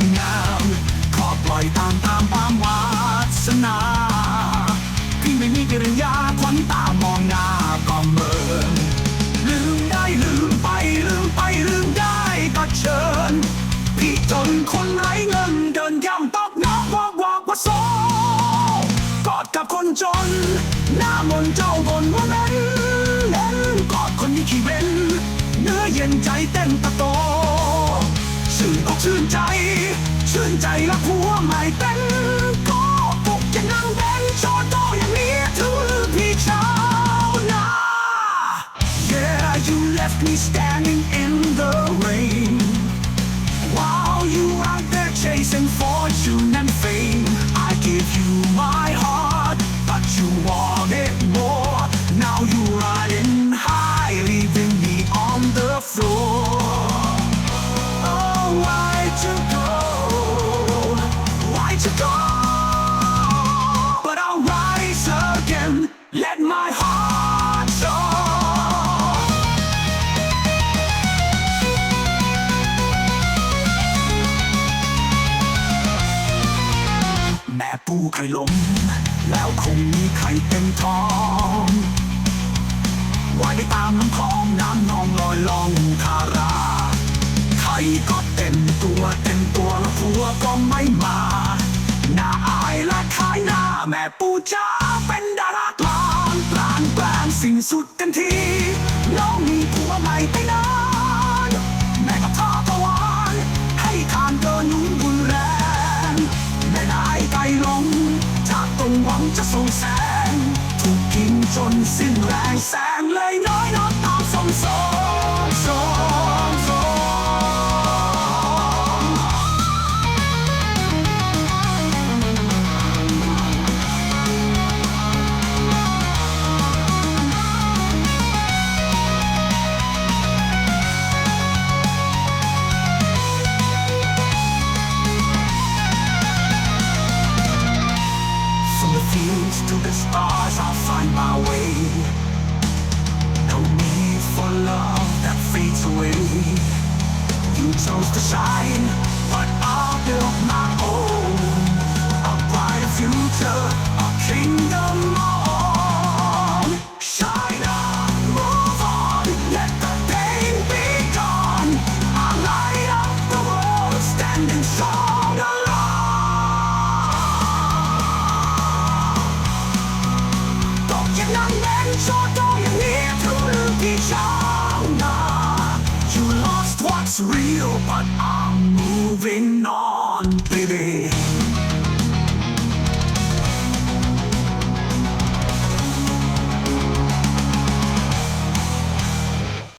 ความงามขอปล่อยตามตามความวาสนาพี่ไม่มีกิริยาควันตามองหน้าก็เมินลืมได้ลืมไปลืมไปลืมได้ก็เชิญ พี่จนคนไร้เงินเดินย่ำตอกนอกวอกวอกว่าโซกอดกับคนจน หน้ามนเจ้าบนวันนเน้นกอดคนที่ขี้เว้นเนือเย็นใจเต้นตะโตสื่นอกชื่นใจ ใจและหัวใหม่เต้น แม่ปูเคยล้ม แล้วคงมีไข่เต็มท้องว่ายไปตามน้ำคลองน้ำนองลอยลองคาราไข่ก็เต็มตัวเต็มตัวแล้วผัวก็ไม่มาหน้าอายและขายหน้าแม่ปูจ้าเป็นดารากลางปรางแปลงสิ่งสุดเต็มทีน้องมีผัวใหม่ไปนา จะส่งแสง ถูกกินจนสิ้นแรงแสงเลยน้อยนอนตามสมสม chose to shine, but I'll build my own. A brighter future, a kingdom on. Shine on, move on, let the pain be gone. I light up the world, standing strong alone. Don't give. What's real but I'm moving on baby